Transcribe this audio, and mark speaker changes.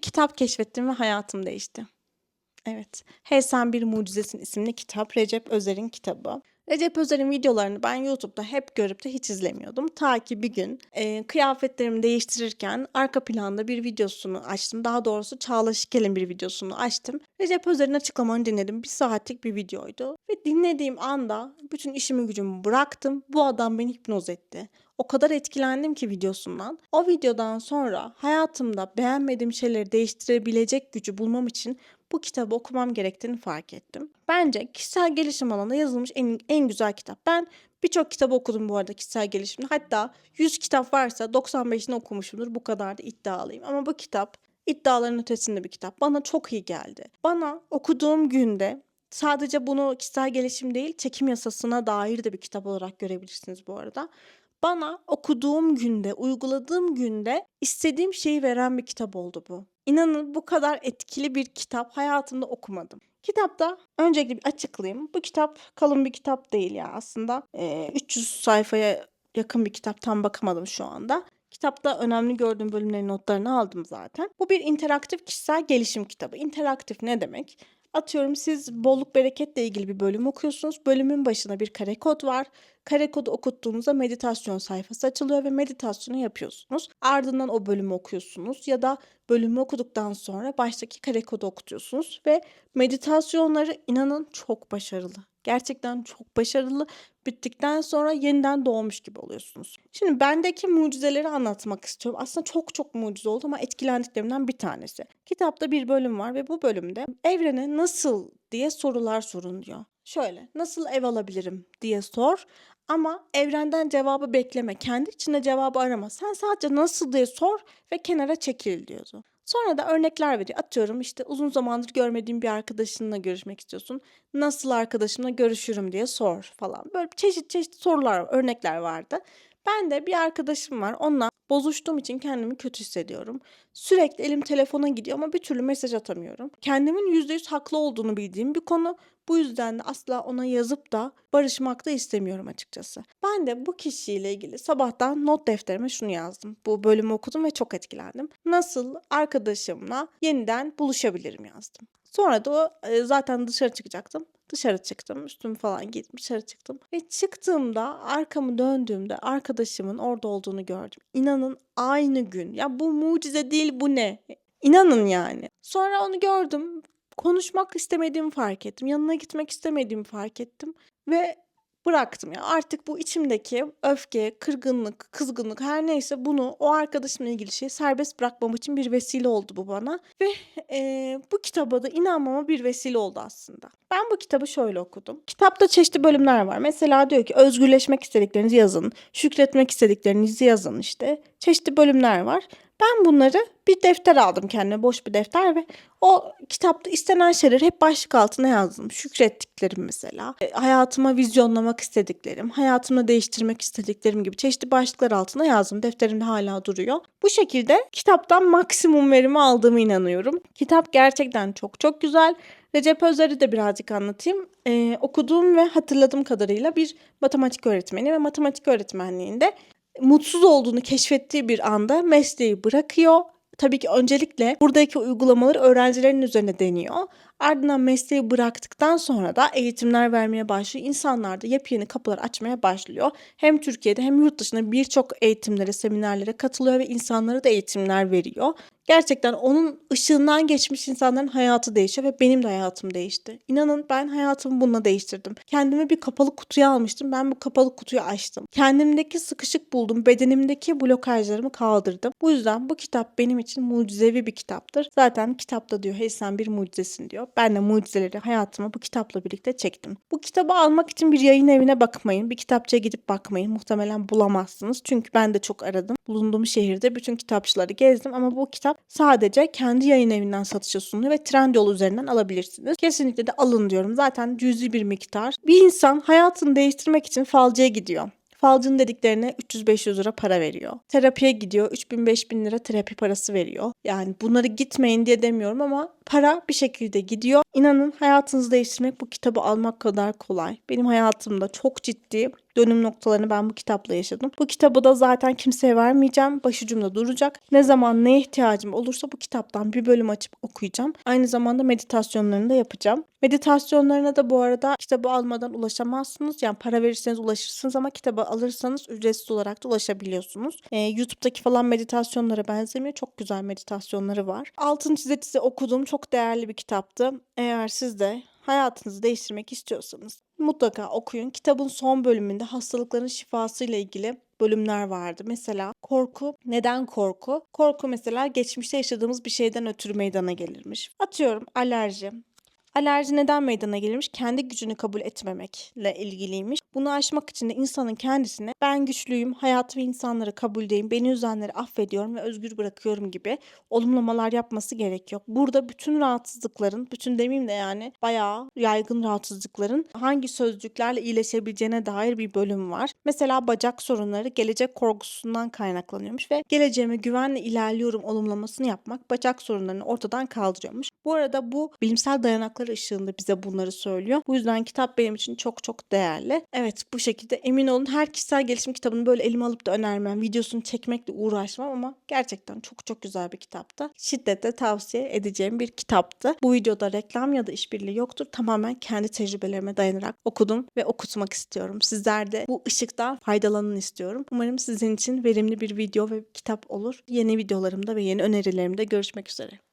Speaker 1: kitap keşfettim ve hayatım değişti. Evet. Hey Sen Bir Mucizesin isimli kitap Recep Özer'in kitabı. Recep Özer'in videolarını ben YouTube'da hep görüp de hiç izlemiyordum. Ta ki bir gün e, kıyafetlerimi değiştirirken arka planda bir videosunu açtım. Daha doğrusu Çağla Şikel'in bir videosunu açtım. Recep Özer'in açıklamalarını dinledim. Bir saatlik bir videoydu. Ve dinlediğim anda bütün işimi gücümü bıraktım. Bu adam beni hipnoz etti. O kadar etkilendim ki videosundan. O videodan sonra hayatımda beğenmediğim şeyleri değiştirebilecek gücü bulmam için bu kitabı okumam gerektiğini fark ettim. Bence kişisel gelişim alanında yazılmış en, en güzel kitap. Ben birçok kitap okudum bu arada kişisel gelişimde. Hatta 100 kitap varsa 95'ini okumuşumdur. Bu kadar da iddialıyım. Ama bu kitap iddiaların ötesinde bir kitap. Bana çok iyi geldi. Bana okuduğum günde sadece bunu kişisel gelişim değil çekim yasasına dair de bir kitap olarak görebilirsiniz bu arada. Bana okuduğum günde, uyguladığım günde istediğim şeyi veren bir kitap oldu bu. İnanın bu kadar etkili bir kitap hayatımda okumadım. Kitapta öncelikle bir açıklayayım. Bu kitap kalın bir kitap değil ya aslında. Ee, 300 sayfaya yakın bir kitap tam bakamadım şu anda. Kitapta önemli gördüğüm bölümlerin notlarını aldım zaten. Bu bir interaktif kişisel gelişim kitabı. İnteraktif ne demek? Atıyorum siz bolluk bereketle ilgili bir bölüm okuyorsunuz. Bölümün başına bir kare kod var. Kare kodu okuttuğunuzda meditasyon sayfası açılıyor ve meditasyonu yapıyorsunuz. Ardından o bölümü okuyorsunuz ya da bölümü okuduktan sonra baştaki kare kodu okutuyorsunuz ve meditasyonları inanın çok başarılı. Gerçekten çok başarılı. Bittikten sonra yeniden doğmuş gibi oluyorsunuz. Şimdi bendeki mucizeleri anlatmak istiyorum. Aslında çok çok mucize oldu ama etkilendiklerimden bir tanesi. Kitapta bir bölüm var ve bu bölümde evrene nasıl diye sorular sorun diyor. Şöyle nasıl ev alabilirim diye sor ama evrenden cevabı bekleme. Kendi içinde cevabı arama. Sen sadece nasıl diye sor ve kenara çekil diyordu. Sonra da örnekler veriyor. Atıyorum işte uzun zamandır görmediğim bir arkadaşınla görüşmek istiyorsun. Nasıl arkadaşımla görüşürüm diye sor falan. Böyle çeşit çeşit sorular, örnekler vardı. Ben de bir arkadaşım var. Onunla bozuştuğum için kendimi kötü hissediyorum. Sürekli elim telefona gidiyor ama bir türlü mesaj atamıyorum. Kendimin %100 haklı olduğunu bildiğim bir konu. Bu yüzden de asla ona yazıp da barışmak da istemiyorum açıkçası. Ben de bu kişiyle ilgili sabahtan not defterime şunu yazdım. Bu bölümü okudum ve çok etkilendim. Nasıl arkadaşımla yeniden buluşabilirim yazdım. Sonra da o, e, zaten dışarı çıkacaktım. Dışarı çıktım. Üstümü falan giydim. Dışarı çıktım. Ve çıktığımda arkamı döndüğümde arkadaşımın orada olduğunu gördüm. İnanın aynı gün. Ya bu mucize değil bu ne? İnanın yani. Sonra onu gördüm. Konuşmak istemediğimi fark ettim. Yanına gitmek istemediğimi fark ettim. Ve bıraktım ya. Artık bu içimdeki öfke, kırgınlık, kızgınlık her neyse bunu o arkadaşımla ilgili şeyi serbest bırakmam için bir vesile oldu bu bana. Ve e, bu kitaba da inanmama bir vesile oldu aslında. Ben bu kitabı şöyle okudum. Kitapta çeşitli bölümler var. Mesela diyor ki özgürleşmek istediklerinizi yazın. Şükretmek istediklerinizi yazın işte. Çeşitli bölümler var. Ben bunları bir defter aldım kendime boş bir defter ve o kitapta istenen şeyleri hep başlık altına yazdım. Şükrettiklerim mesela. E, hayatıma vizyonlamak istediklerim, hayatımı değiştirmek istediklerim gibi çeşitli başlıklar altına yazdım. Defterimde hala duruyor. Bu şekilde kitaptan maksimum verimi aldığımı inanıyorum. Kitap gerçekten çok çok güzel. Recep Özer'i de birazcık anlatayım. Ee, okuduğum ve hatırladığım kadarıyla bir matematik öğretmeni ve matematik öğretmenliğinde mutsuz olduğunu keşfettiği bir anda mesleği bırakıyor. Tabii ki öncelikle buradaki uygulamaları öğrencilerin üzerine deniyor. Ardından mesleği bıraktıktan sonra da eğitimler vermeye başlıyor. İnsanlar da yepyeni kapılar açmaya başlıyor. Hem Türkiye'de hem yurt dışında birçok eğitimlere, seminerlere katılıyor ve insanlara da eğitimler veriyor. Gerçekten onun ışığından geçmiş insanların hayatı değişiyor ve benim de hayatım değişti. İnanın ben hayatımı bununla değiştirdim. Kendimi bir kapalı kutuya almıştım. Ben bu kapalı kutuyu açtım. Kendimdeki sıkışık buldum. Bedenimdeki blokajlarımı kaldırdım. Bu yüzden bu kitap benim için mucizevi bir kitaptır. Zaten kitapta diyor hey sen bir mucizesin diyor. Ben de mucizeleri hayatıma bu kitapla birlikte çektim. Bu kitabı almak için bir yayın evine bakmayın. Bir kitapçıya gidip bakmayın. Muhtemelen bulamazsınız. Çünkü ben de çok aradım. Bulunduğum şehirde bütün kitapçıları gezdim ama bu kitap sadece kendi yayın evinden satışa sunuluyor ve Trendyol üzerinden alabilirsiniz. Kesinlikle de alın diyorum. Zaten cüzi bir miktar. Bir insan hayatını değiştirmek için falcıya gidiyor. Falcının dediklerine 300-500 lira para veriyor. Terapiye gidiyor 3000-5000 lira terapi parası veriyor. Yani bunları gitmeyin diye demiyorum ama Para bir şekilde gidiyor. İnanın hayatınızı değiştirmek bu kitabı almak kadar kolay. Benim hayatımda çok ciddi dönüm noktalarını ben bu kitapla yaşadım. Bu kitabı da zaten kimseye vermeyeceğim. Başucumda duracak. Ne zaman neye ihtiyacım olursa bu kitaptan bir bölüm açıp okuyacağım. Aynı zamanda meditasyonlarını da yapacağım. Meditasyonlarına da bu arada kitabı almadan ulaşamazsınız. Yani para verirseniz ulaşırsınız ama kitabı alırsanız ücretsiz olarak da ulaşabiliyorsunuz. Ee, YouTube'daki falan meditasyonlara benzemiyor. Çok güzel meditasyonları var. Altın çize çize okuduğum çok değerli bir kitaptı. Eğer siz de hayatınızı değiştirmek istiyorsanız mutlaka okuyun. Kitabın son bölümünde hastalıkların şifasıyla ilgili bölümler vardı. Mesela korku. Neden korku? Korku mesela geçmişte yaşadığımız bir şeyden ötürü meydana gelirmiş. Atıyorum alerji. Alerji neden meydana gelirmiş? Kendi gücünü kabul etmemekle ilgiliymiş. Bunu aşmak için de insanın kendisine ben güçlüyüm, hayat ve insanları kabuldeyim, beni üzenleri affediyorum ve özgür bırakıyorum gibi olumlamalar yapması gerekiyor. Burada bütün rahatsızlıkların, bütün demeyeyim de yani bayağı yaygın rahatsızlıkların hangi sözcüklerle iyileşebileceğine dair bir bölüm var. Mesela bacak sorunları gelecek korkusundan kaynaklanıyormuş ve geleceğime güvenle ilerliyorum olumlamasını yapmak bacak sorunlarını ortadan kaldırıyormuş. Bu arada bu bilimsel dayanaklar ışığında bize bunları söylüyor. Bu yüzden kitap benim için çok çok değerli. Evet bu şekilde emin olun her kişisel gelişim kitabını böyle elime alıp da önermem. Videosunu çekmekle uğraşmam ama gerçekten çok çok güzel bir kitaptı. Şiddetle tavsiye edeceğim bir kitaptı. Bu videoda reklam ya da işbirliği yoktur. Tamamen kendi tecrübelerime dayanarak okudum ve okutmak istiyorum. Sizler de bu ışıktan faydalanın istiyorum. Umarım sizin için verimli bir video ve kitap olur. Yeni videolarımda ve yeni önerilerimde görüşmek üzere.